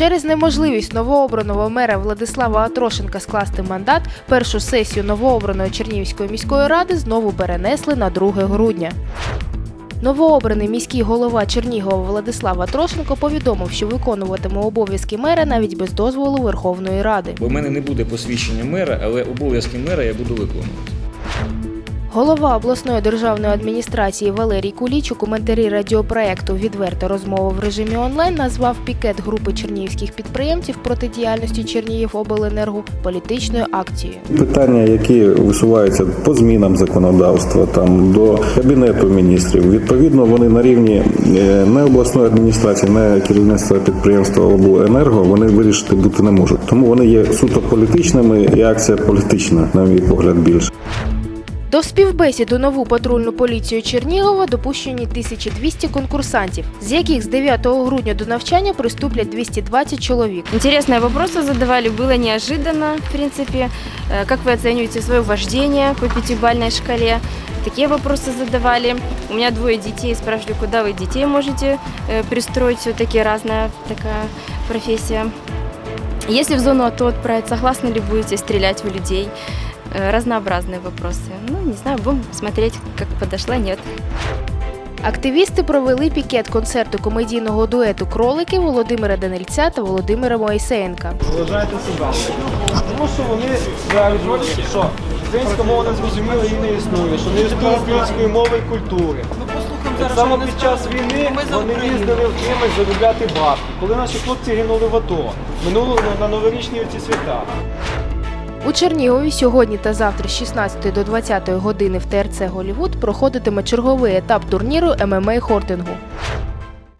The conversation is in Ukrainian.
Через неможливість новообраного мера Владислава Атрошенка скласти мандат, першу сесію новообраної Чернігівської міської ради знову перенесли на 2 грудня. Новообраний міський голова Чернігова Владислав Атрошенко повідомив, що виконуватиме обов'язки мера навіть без дозволу Верховної Ради. Бо мене не буде посвідчення мера, але обов'язки мера я буду виконувати. Голова обласної державної адміністрації Валерій Куліч у коментарі радіопроекту Відверта розмова в режимі онлайн назвав пікет групи чернігівських підприємців проти діяльності Чернігівобленерго політичною акцією. Питання, які висуваються по змінам законодавства, там до кабінету міністрів, відповідно, вони на рівні е, не обласної адміністрації, не керівництва підприємства обленерго, вони вирішити бути не можуть. Тому вони є суто політичними, і акція політична, на мій погляд, більше. До співбесід у нову патрульну поліцію Чернігова допущені 1200 конкурсантів, з яких з 9 грудня до навчання приступлять 220 чоловік. Интересные вопросы задавали, было неожиданно, в принципе. Э, Как вы оцениваете свое вождение по пятибалльной шкале? Такие вопросы задавали. У меня двое детей, спрашивали, куда вы детей можете э, пристроить, все-таки разная такая профессия. Если в зону АТО отправить, согласны ли будете стрелять в людей? Э, Разнообразные вопросы. Ну, не знаю, будем смотреть, как подошла, нет. Активісти провели пікет концерту комедійного дуету Кролики Володимира Данильця та Володимира Моїсеєнка. Вважайте себе. Тому що вони стверджують, що українська мова не зрозуміла і не існує, що не існує української мови і культури. Так само під час війни вони їздили в Кримець заробляти бабки. Коли наші хлопці гинули в АТО, минуло на новорічні ці свята. У Чернігові сьогодні та завтра з 16 до 20 години в ТРЦ Голівуд проходитиме черговий етап турніру ММА Хортингу.